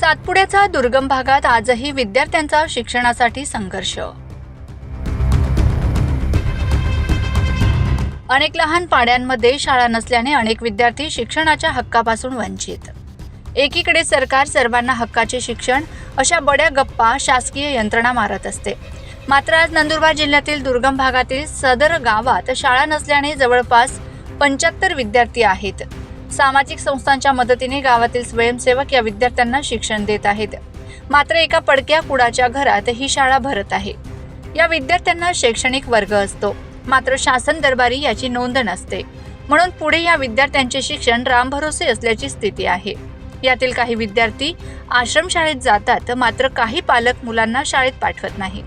सातपुड्याचा दुर्गम भागात आजही विद्यार्थ्यांचा शिक्षणासाठी संघर्ष. अनेक लहान पाड्यांमध्ये शाळा नसल्याने अनेक विद्यार्थी शिक्षणाच्या हक्कापासून वंचित. एकीकडे सरकार सर्वांना हक्काचे शिक्षण अशा बड्या गप्पा शासकीय यंत्रणा मारत असते. मात्र आज नंदुरबार जिल्ह्यातील दुर्गम भागातील सदर गावात शाळा नसल्याने जवळपास पंच्याहत्तर विद्यार्थी आहेत. सामाजिक संस्थांच्या मदतीने गावातील स्वयंसेवक या विद्यार्थ्यांना शिक्षण देत आहेत. मात्र एका पडक्या कुडाच्या घरात ही शाळा भरत आहे. या विद्यार्थ्यांना शैक्षणिक वर्ग असतो. मात्र शासन दरबारी याची नोंद नसते. म्हणून पुढे या विद्यार्थ्यांचे शिक्षण रामभरोसे असल्याची स्थिती आहे. यातील काही विद्यार्थी आश्रमशाळेत जातात मात्र काही पालक मुलांना शाळेत पाठवत नाही.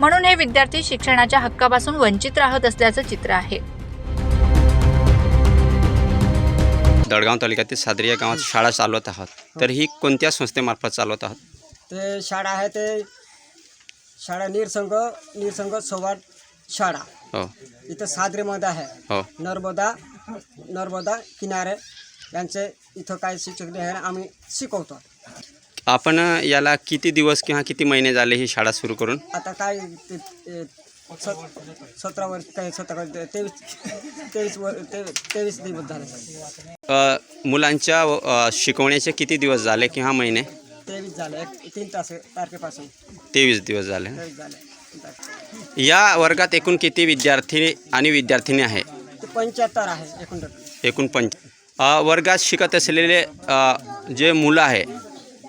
म्हणून हे विद्यार्थी शिक्षणाच्या हक्कापासून वंचित राहत असल्याचं चित्र आहे. दडगाव तालुक्यातील सादरी या गावात शाळा चालवत आहात. तर ही कोणत्या संस्थेमार्फत चालवत आहात? ते शाळा आहे ते शाळा निरसंग निरसंग संवाद शाळा. हो. इथं सादरेमध्ये आहे. हो. नर्मदा नर्मदा किनारे यांचे इथं काय शिक्षक आहे आम्ही शिकवतो. आपण याला किती दिवस किंवा किती महिने झाले ही शाळा सुरू करून? आता काय ते सतरा वर्ष काय सतरा वर्ष तेवीस तेवीस वर ते तेवीस दिवस झाले. मुलांच्या शिकवण्याचे किती दिवस झाले किंवा महिने? तेवीस झाले. तीन तास तारखेपासून. तेवीस दिवस झाले. तेवीस झाले. या वर्गात एकूण किती विद्यार्थी आणि विद्यार्थिनी आहे? पंच्याहत्तर आहे एकूण एकूण पंच वर्गात शिकत असलेले जे मुलं आहे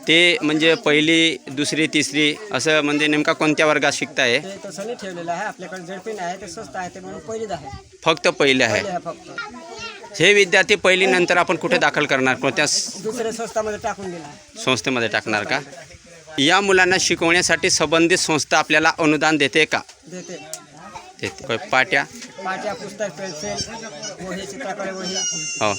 ते म्हणजे पहिली दुसरी तिसरी असं म्हणजे नेमका कोणत्या वर्गात शिकताय? ते तसं नाही ठेवलेलं आहे. आपल्याकडे झडपीन आहे ते स्वस्त आहे ते म्हणून पहिलीच आहे. फक्त पहिले आहे. पहिले आहे फक्त. हे विद्यार्थी पहिली नंतर आपण कुठे दाखल करणार? कोणत्या स- दुसऱ्या स्वस्तामध्ये टाकून दिला आहे. संस्थेमध्ये टाकणार का? या मुलांना शिकवण्यासाठी संबंधित संस्था आपल्याला अनुदान देते का? देते. देते. पाट्या? पाट्या पुस्तक पेन्सिल वही चित्रकले वही. हो.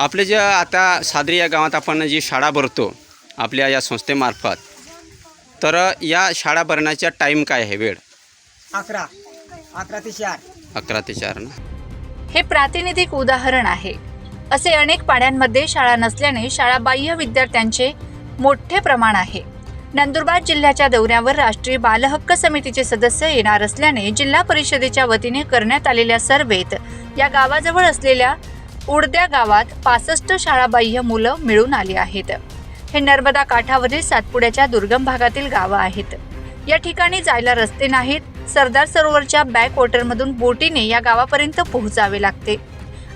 आपले जे आता सादरी या गावात आपण जी शाळा भरतो आपल्या या संस्थेमार्फत तर या शाळा भरण्याचा टाईम काय आहे वेळ? अकरा. अकरा ते चार. अकरा ते चार ना? हे प्रातिनिधिक उदाहरण आहे. असे अनेक पाड्यांमध्ये शाळा नसल्याने शाळाबाह्य विद्यार्थ्यांचे मोठे प्रमाण आहे. नंदुरबार जिल्ह्याच्या दौऱ्यावर राष्ट्रीय बालहक्क समितीचे सदस्य येणार असल्याने जिल्हा परिषदेच्या वतीने करण्यात आलेल्या सर्वेत या गावाजवळ असलेल्या उडद्या गावात पासष्ट शाळाबाह्य मुलं मिळून आली आहेत. हे नर्मदा काठावरील सातपुड्याच्या दुर्गम भागातील गावं आहेत. या ठिकाणी जायला रस्ते नाहीत. सरदार सरोवरच्या बॅक वॉटरमधून बोटीने या गावापर्यंत पोहोचावे लागते.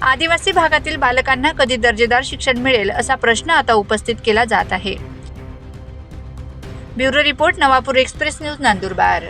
आदिवासी भागातील बालकांना कधी दर्जेदार शिक्षण मिळेल असा प्रश्न आता उपस्थित केला जात आहे. Bureau report Navapur express news Nandurbar.